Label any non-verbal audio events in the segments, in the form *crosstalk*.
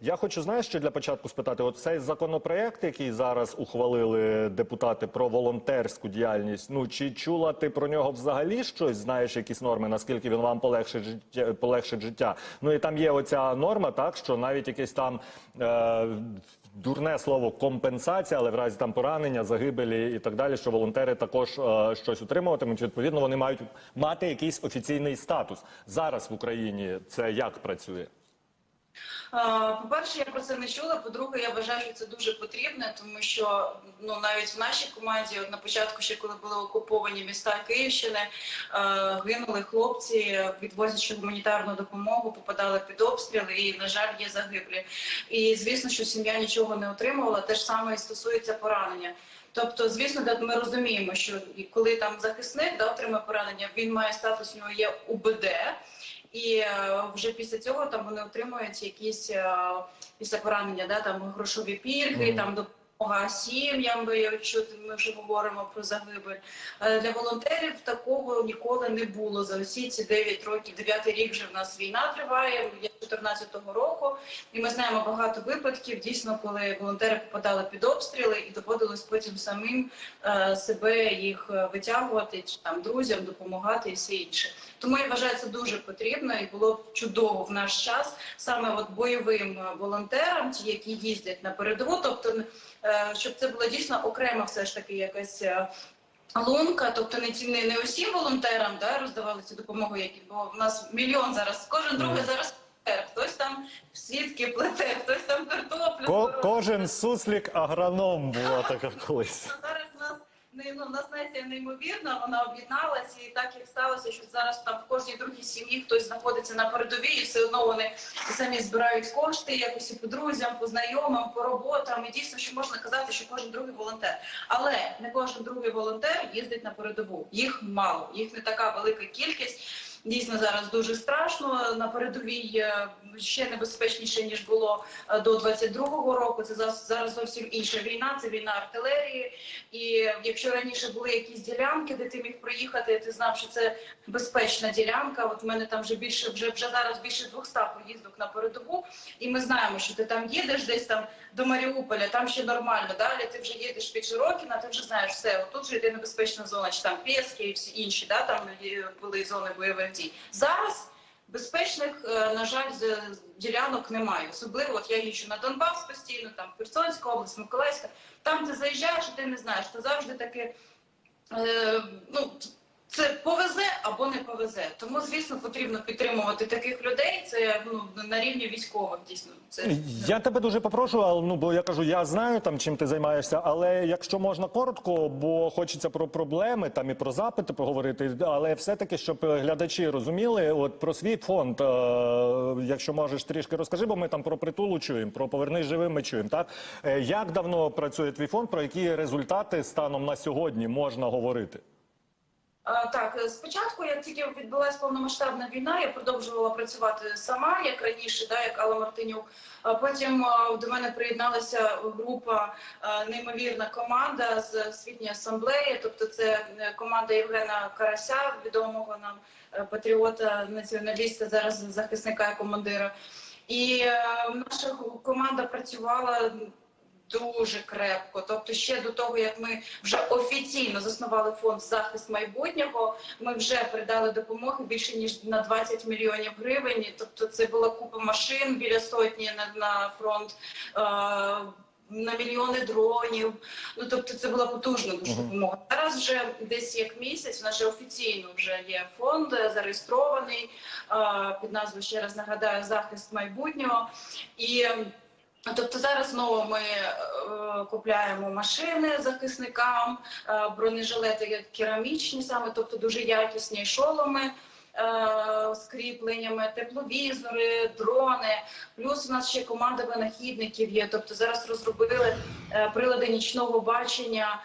Я хочу знаєш, що для початку спитати: от цей законопроект, який зараз ухвалили депутати про волонтерську діяльність. Ну чи чула ти про нього взагалі щось? Знаєш якісь норми? Наскільки він вам полегшить життя? Полегшить життя? Ну і там є оця норма, так що навіть якийсь там. Е- Дурне слово компенсація, але в разі там поранення, загибелі і так далі, що волонтери також е, щось отримуватимуть. Відповідно, вони мають мати якийсь офіційний статус. Зараз в Україні це як працює? По-перше, я про це не чула. По-друге, я вважаю, що це дуже потрібно, тому що ну навіть в нашій команді, от на початку, ще коли були окуповані міста Київщини, е, гинули хлопці, відвозячи гуманітарну допомогу, попадали під обстріли, і на жаль, є загиблі. І звісно, що сім'я нічого не отримувала. Те ж саме і стосується поранення. Тобто, звісно, ми розуміємо, що коли там захисник да, отримає поранення, він має статус, у нього є УБД. І е, вже після цього там вони отримують якісь е, після поранення, да там грошові пільги, Мгм. там допомога сім'ям, бо якщо ми вже говоримо про загибель. Е, Для волонтерів такого ніколи не було за усі ці 9 років. 9 рік вже в нас війна триває. Я 14-го року, і ми знаємо багато випадків, дійсно, коли волонтери попадали під обстріли, і доводилось потім самим е, себе їх е, витягувати, чи там друзям допомагати і все інше. Тому я вважаю, це дуже потрібно і було б чудово в наш час саме от бойовим е, волонтерам, ті, які їздять на передову, тобто е, щоб це була дійсно окрема, все ж таки якась. Лунка, тобто не ті не, усім волонтерам да, роздавали цю допомогу, які бо в нас мільйон зараз. Кожен другий зараз. Хтось там сітки плете, хтось там картоплю. Ко- кожен суслік агроном була така колись. Зараз нас не ну, нас нація неймовірна, вона об'єдналася, і так як сталося, що зараз там в кожній другій сім'ї хтось знаходиться на передовій, і все одно вони самі збирають кошти, якось і по друзям, по знайомим, по роботам. І дійсно, що можна казати, що кожен другий волонтер. Але не кожен другий волонтер їздить на передову. Їх мало, їх не така велика кількість. Дійсно, зараз дуже страшно на передовій е, ще небезпечніше ніж було е, до 22-го року. Це зараз зовсім інша війна. Це війна артилерії. І якщо раніше були якісь ділянки, де ти міг проїхати, ти знав, що це безпечна ділянка. От в мене там вже більше, вже вже зараз більше 200 поїздок на передову, і ми знаємо, що ти там їдеш десь там до Маріуполя, там ще нормально. Далі ти вже їдеш під Широкіна, ти вже знаєш все. Тут вже йде небезпечна зона, чи там Пєски і всі інші, да там були зони бойових дій. Зараз. Безпечних, е, на жаль, ділянок немає. Особливо от я їжджу на Донбас постійно, там Херсонська область, Миколаївська. Там ти заїжджаєш, ти не знаєш, то завжди таке. Е, ну, це повезе або не повезе. Тому, звісно, потрібно підтримувати таких людей. Це ну на рівні військових дійсно. Це Я тебе дуже попрошу, але ну бо я кажу, я знаю там чим ти займаєшся, але якщо можна коротко, бо хочеться про проблеми там і про запити поговорити, але все-таки, щоб глядачі розуміли, от про свій фонд, е, якщо можеш трішки розкажи, бо ми там про притулу чуємо, про повернись живим ми чуємо. Так Е, як давно працює твій фонд, про які результати станом на сьогодні можна говорити? Так, е, спочатку, як тільки відбулася повномасштабна війна, я продовжувала працювати сама, як раніше, да, як Алла Мартинюк. Потім до мене приєдналася група, неймовірна команда з освітньої асамблеї. Тобто, це е, команда Євгена Карася, відомого нам е, патріота, націоналіста, зараз захисника і командира. І е, наша команда працювала дуже крепко. Тобто, ще до того, як ми вже офіційно заснували фонд захист майбутнього, ми вже передали допомоги більше ніж на 20 мільйонів гривень. Тобто, це була купа машин біля сотні на, на фронт. Е- на мільйони дронів, ну тобто це була потужна дуже допомога. Зараз вже десь як місяць, у нас вже офіційно вже є фонд зареєстрований е, під назвою ще раз нагадаю захист майбутнього і. Тобто зараз знову ми е, купляємо машини захисникам, е, бронежилети керамічні, саме тобто дуже якісні шоломи е, з кріпленнями, тепловізори, дрони. Плюс у нас ще команда винахідників є. Тобто зараз розробили е, прилади нічного бачення.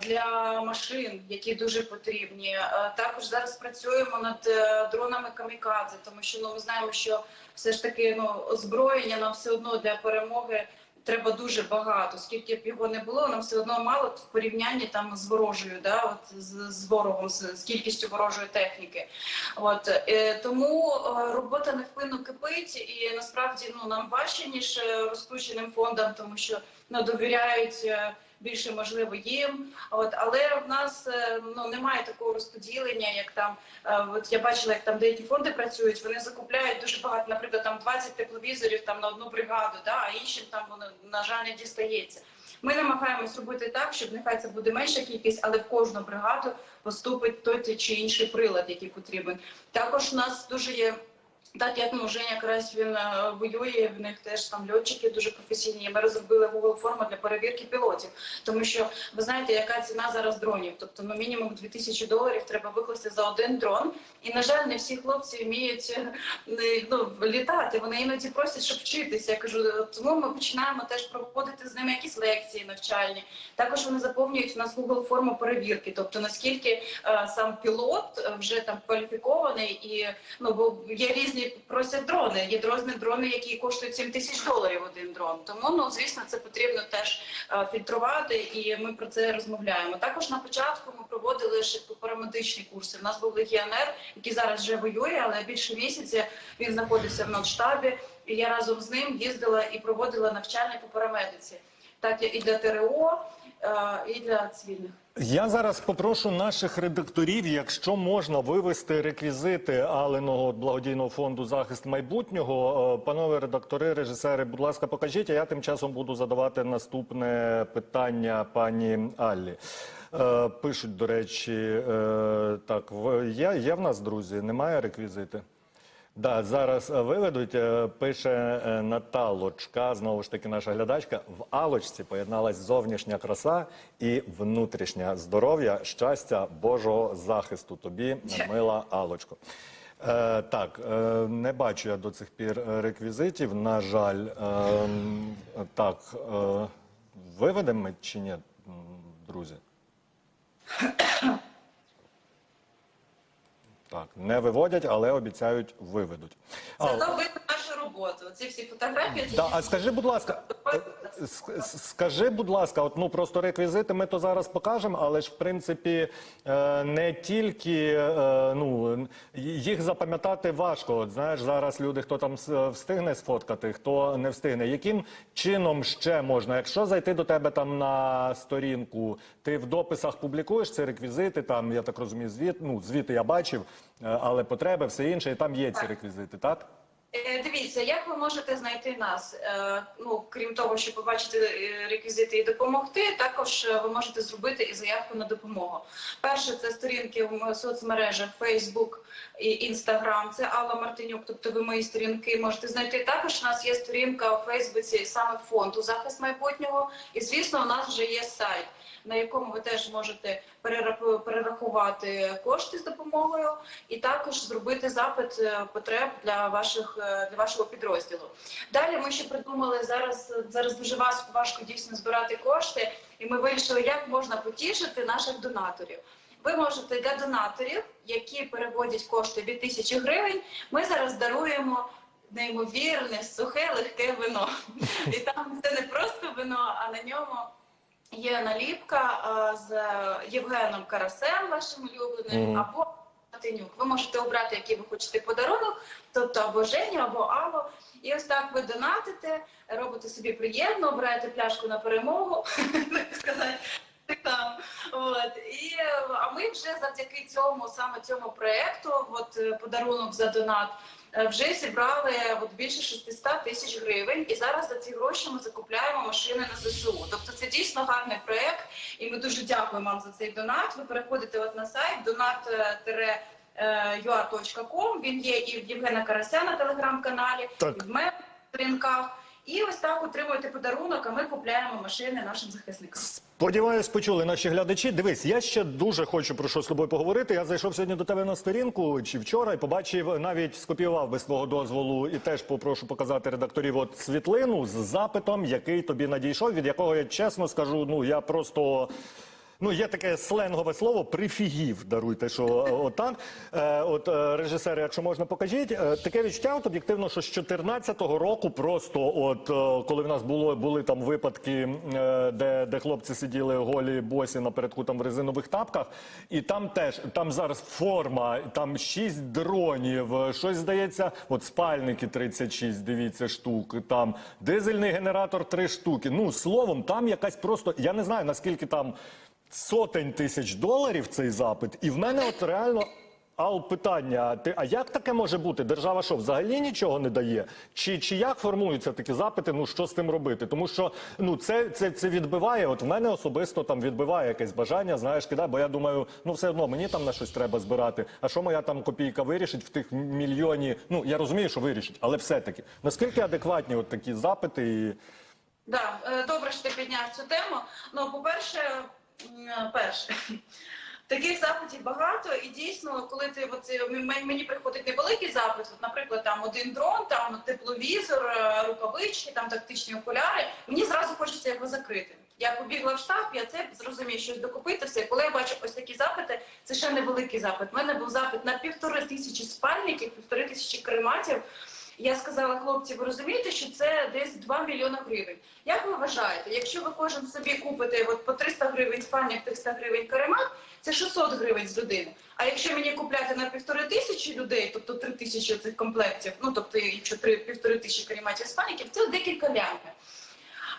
Для машин, які дуже потрібні, Е, також зараз працюємо над е, дронами камікадзе, тому що ну ми знаємо, що все ж таки ну озброєння нам все одно для перемоги треба дуже багато. Скільки б його не було, нам все одно мало в порівнянні там з ворожою, да, от з, з ворогом, з, з кількістю ворожої техніки. От е, тому е, робота невпинно кипить, і насправді ну нам важче ніж е, розкрученим фондам, тому що ну довіряють. Більше можливо їм, от але в нас е, ну немає такого розподілення, як там е, от я бачила, як там деякі фонди працюють. Вони закупляють дуже багато, наприклад, там 20 тепловізорів там на одну бригаду, да, а іншим там воно на жаль не дістається. Ми намагаємось робити так, щоб нехай це буде менша кількість, але в кожну бригаду поступить той чи інший прилад, який потрібен. Також у нас дуже є. Так як ну Женя якраз він е, воює, в них теж там льотчики дуже професійні. Ми розробили Google форму для перевірки пілотів, тому що ви знаєте, яка ціна зараз дронів. Тобто, ну мінімум 2000 доларів треба викласти за один дрон. І на жаль, не всі хлопці вміють е, ну, літати. Вони іноді просять, щоб вчитися. Я кажу, тому ми починаємо теж проводити з ними якісь лекції навчальні. Також вони заповнюють у нас Google форму перевірки, тобто наскільки е, сам пілот е, вже там кваліфікований і ну бо є різні просять дрони. Є дрони, дрони, які коштують 7 тисяч доларів один дрон. Тому ну звісно, це потрібно теж е, фільтрувати, і ми про це розмовляємо. Також на початку ми проводили ще парамедичні курси. У нас був легіонер, який зараз вже воює, але більше місяця він знаходився в надштабі. І я разом з ним їздила і проводила навчання по парамедиці. Так і для ТРО, е, і для цивільних. Я зараз попрошу наших редакторів, якщо можна вивести реквізити Аленого благодійного фонду захист майбутнього. Е, Панове редактори, режисери, будь ласка, покажіть. А я тим часом буду задавати наступне питання пані Аллі. Е, Пишуть, до речі, е, так в- є, є в нас друзі, немає реквізити. Да, зараз е, виведуть. Е, Пише е, Наталочка, знову ж таки, наша глядачка. В Алочці поєдналась зовнішня краса і внутрішнє здоров'я, щастя, Божого захисту. Тобі, мила Алочко. Е, так, е, не бачу я до цих пір реквізитів. На жаль, е, так, е, виведемо чи ні, друзі? *clears throat* Так, не виводять, але обіцяють виведуть. Зато видно нашу роботу. Ці всі фотографії. Да, а скажи, будь ласка, скажи, будь ласка, от ну просто реквізити ми то зараз покажемо, але ж в принципі е, не тільки е, ну їх запам'ятати важко. От знаєш, зараз люди, хто там встигне сфоткати, хто не встигне. Яким чином ще можна? Якщо зайти до тебе там на сторінку, ти в дописах публікуєш ці реквізити, там я так розумію, звіт, ну звіти я бачив, е, але потреби, все інше, і там є ці реквізити, так? Е, Дивіться, як ви можете знайти нас? Е, Ну крім того, щоб побачити е, реквізити і допомогти, також ви можете зробити і заявку на допомогу. Перше, це сторінки в соцмережах Facebook і Instagram. Це Алла Мартинюк. Тобто ви мої сторінки можете знайти. Також у нас є сторінка у Фейсбуці саме фонду захист майбутнього. І звісно, у нас вже є сайт. На якому ви теж можете перераху- перерахувати кошти з допомогою, і також зробити запит е, потреб для ваших е, для вашого підрозділу. Далі ми ще придумали зараз. Зараз дуже важко, важко дійсно збирати кошти, і ми вирішили, як можна потішити наших донаторів. Ви можете для донаторів, які переводять кошти від тисячі гривень. Ми зараз даруємо неймовірне сухе легке вино. *laughs* І там це не просто вино, а на ньому. Є наліпка з Євгеном Карасем, вашим улюбленим, Мгм. або Мартинюк. Ви можете обрати, який ви хочете подарунок, тобто або Женю, або Аллу. І ось так ви донатите, робите собі приємно, обираєте пляшку на перемогу, *laughs* так сказати. Там, от і е, а ми вже завдяки цьому саме цьому проекту, от е, подарунок за донат, е, вже зібрали от більше 600 тисяч гривень. І зараз за ці гроші ми закупляємо машини на ЗСУ. Тобто це дійсно гарний проект, і ми дуже дякуємо вам за цей донат. Ви переходите от на сайт donat.ua.com, Він є і в Євгена Карася на телеграм-каналі, і в мене сторінках. І ось так отримуєте подарунок, а ми купляємо машини нашим захисникам. Сподіваюсь, почули наші глядачі. Дивись, я ще дуже хочу про що з тобою поговорити. Я зайшов сьогодні до тебе на сторінку чи вчора і побачив, навіть скопіював без твого дозволу, і теж попрошу показати редакторів от світлину з запитом, який тобі надійшов, від якого я чесно скажу, ну я просто. Ну, є таке сленгове слово прифігів. Даруйте, що е. Е, от е, режисери, якщо можна, покажіть. Таке відчуття, от об'єктивно, що з 14-го року просто, от коли в нас було були там випадки, де, де хлопці сиділи голі босі напередку там в резинових тапках, і там теж там зараз форма, там 6 дронів, щось здається, от спальники 36, дивіться штук, там дизельний генератор 3 штуки. Ну словом, там якась просто я не знаю наскільки там сотень тисяч доларів цей запит, і в мене от реально. Ал питання: а ти а як таке може бути? Держава що взагалі нічого не дає? Чи, чи як формуються такі запити? Ну що з тим робити? Тому що ну це, це, це відбиває. От в мене особисто там відбиває якесь бажання, знаєш, кидай, бо я думаю, ну все одно мені там на щось треба збирати. А що моя там копійка вирішить в тих мільйоні? Ну я розумію, що вирішить, але все-таки наскільки адекватні от такі запити і. Да, е, добре, що ти підняв цю тему. Ну, по-перше, м, е, перше. Таких запитів багато, і дійсно, коли ти оце, м- мені приходить невеликий запит, от, наприклад, там один дрон, там тепловізор, е, рукавички, там тактичні окуляри, мені зразу хочеться його закрити. Я побігла в штаб, я це зрозумію, щось докупити все. Коли я бачу ось такі запити, це ще невеликий запит. У мене був запит на півтори тисячі спальників, півтори тисячі крематів. Я сказала, хлопці, ви розумієте, що це десь 2 мільйони гривень. Як ви вважаєте, якщо ви кожен собі купите от по 300 гривень спальник, 300 гривень каремат, це 600 гривень з людини. А якщо мені купляти на півтори тисячі людей, тобто 3 тисячі цих комплектів, ну тобто якщо півтори тисячі карематів спальників, це декілька лямів.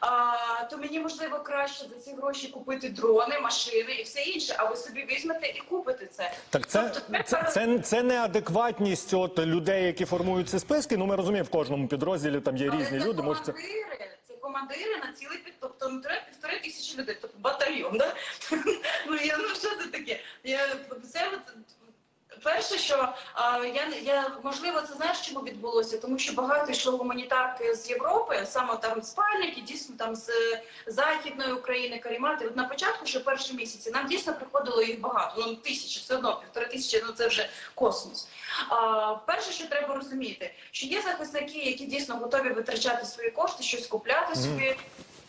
А, то мені можливо краще за ці гроші купити дрони, машини і все інше. А ви собі візьмете і купите це. Так це, Тобто це, це, це неадекватність от людей, які формують ці списки. Ну ми розуміємо, в кожному підрозділі там є різні люди. Може це командири, це командири на цілий під, тобто ну, треба півтори тисячі людей, тобто батальйон. Да? *laughs* ну я ну що це таке? Я це от. Перше, що я я можливо це знаєш, чому відбулося, тому що багато йшло гуманітарки з Європи, саме там спальники, дійсно там з західної України, карімати. От на початку, що перші місяці, нам дійсно приходило їх багато. Ну тисячі, все одно півтори тисячі, ну це вже космос. А, перше, що треба розуміти, що є захисники, які дійсно готові витрачати свої кошти, щось купляти собі.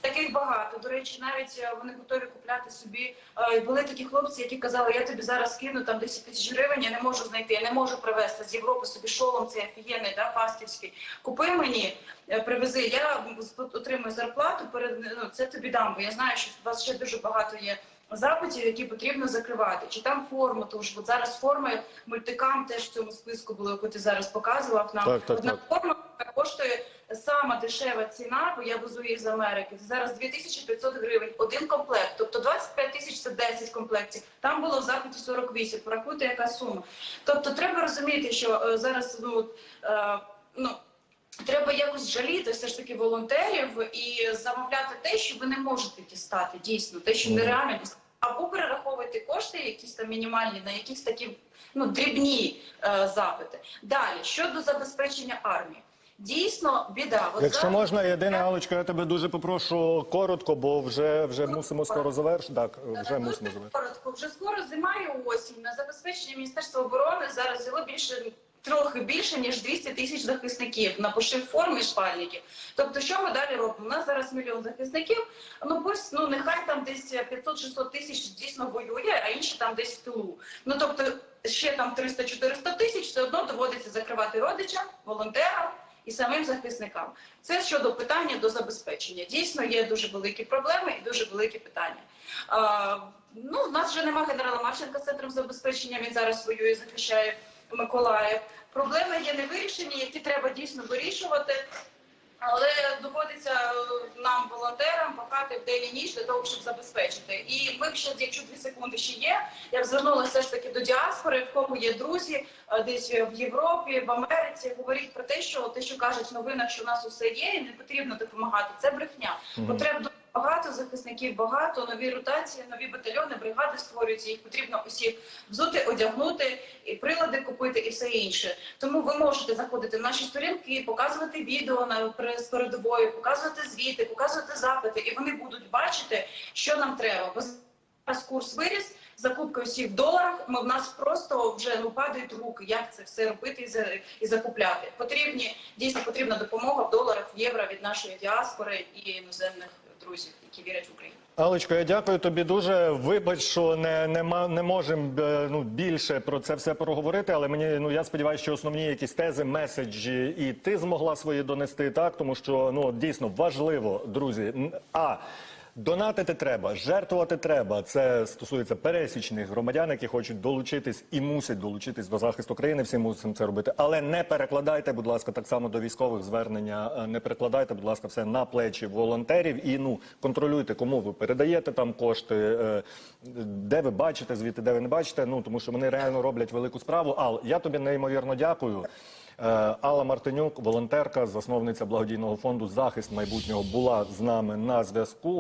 Таких багато. До речі, навіть е, вони готові купляти собі. Е, Були такі хлопці, які казали, я тобі зараз кину там 10 тисяч гривень, я не можу знайти, я не можу привезти з Європи собі шолом, цей офігенний, да, пастівський. Купи мені, е, привези, я отримую зарплату, перед, ну, це тобі дам, бо я знаю, що у вас ще дуже багато є запитів, які потрібно закривати. Чи там форму, тому що от зараз форми мультикам теж в цьому списку було, яку ти зараз показував нам. Так, так, Одна так. форма коштує сама дешева ціна, бо я везу її з Америки. Це зараз 2500 гривень, один комплект. Тобто 25 тисяч це 10 комплектів. Там було в запиті 48. Порахуйте, яка сума. Тобто треба розуміти, що е, зараз ну, е, ну Треба якось жаліти все ж таки волонтерів і замовляти те, що ви не можете дістати, дійсно, те, що нереально дістати. Або перераховувати кошти, якісь там мінімальні, на якісь такі ну дрібні е, запити. Далі щодо забезпечення армії, дійсно біда. От Якщо зараз- можна, єдина Алочка, я тебе дуже попрошу коротко, бо вже вже мусимо скоро завершити. Так, вже мусимо завершити. коротко. Вже скоро зима і осінь. На забезпечення Міністерства оборони зараз взяло більше. Трохи більше ніж 200 тисяч захисників на пошив форми і шпальників. Тобто, що ми далі робимо? У нас зараз мільйон захисників. Ну пусть ну нехай там десь 500-600 тисяч дійсно воює, а інші там десь в тилу. Ну тобто ще там 300-400 тисяч все одно доводиться закривати родичам, волонтерам і самим захисникам. Це щодо питання до забезпечення. Дійсно є дуже великі проблеми і дуже великі питання. А, ну, у нас вже нема генерала Марченка з центром забезпечення. Він зараз воює, захищає Миколаїв. Проблеми є невирішені, які треба дійсно вирішувати. Але доводиться е, нам, волонтерам, пахати в день і ніч для того, щоб забезпечити. І ми ще, якщо дві секунди ще є, я б звернулася все ж таки до діаспори, в кого є друзі, е, десь в Європі, в Америці. Говоріть про те, що те, що кажуть в новинах, що у нас усе є, і не потрібно допомагати. Це брехня. Мгм. Багато, захисників багато, нові ротації, нові батальйони, бригади створюються. Їх потрібно усіх взути, одягнути, і прилади купити, і все інше. Тому ви можете заходити в наші сторінки, показувати відео на з передової, показувати звіти, показувати запити, і вони будуть бачити, що нам треба. Бо зараз курс виріс. Закупки усіх в доларах, ми в нас просто вже ну падають руки, як це все робити і, за, і закупляти. Потрібні дійсно потрібна допомога в доларах, в євро від нашої діаспори і іноземних друзів, які вірять в Україну. Алечко, я дякую тобі дуже. Вибач, що не, не, не можемо ну, більше про це все проговорити, але мені ну я сподіваюся, що основні якісь тези, меседжі, і ти змогла свої донести так, тому що ну дійсно важливо, друзі. А донатити треба, жертвувати треба. Це стосується пересічних громадян, які хочуть долучитись і мусять долучитись до захисту країни. Всі мусимо це робити. Але не перекладайте, будь ласка, так само до військових звернення. е, Не перекладайте, будь ласка, все на плечі волонтерів і ну контролюйте, кому ви передаєте там кошти, е, де ви бачите, звідти де ви не бачите. Ну тому що вони реально роблять велику справу. Ал, я тобі неймовірно дякую. Е, Алла Мартинюк, волонтерка, засновниця благодійного фонду Захист майбутнього, була з нами на зв'язку.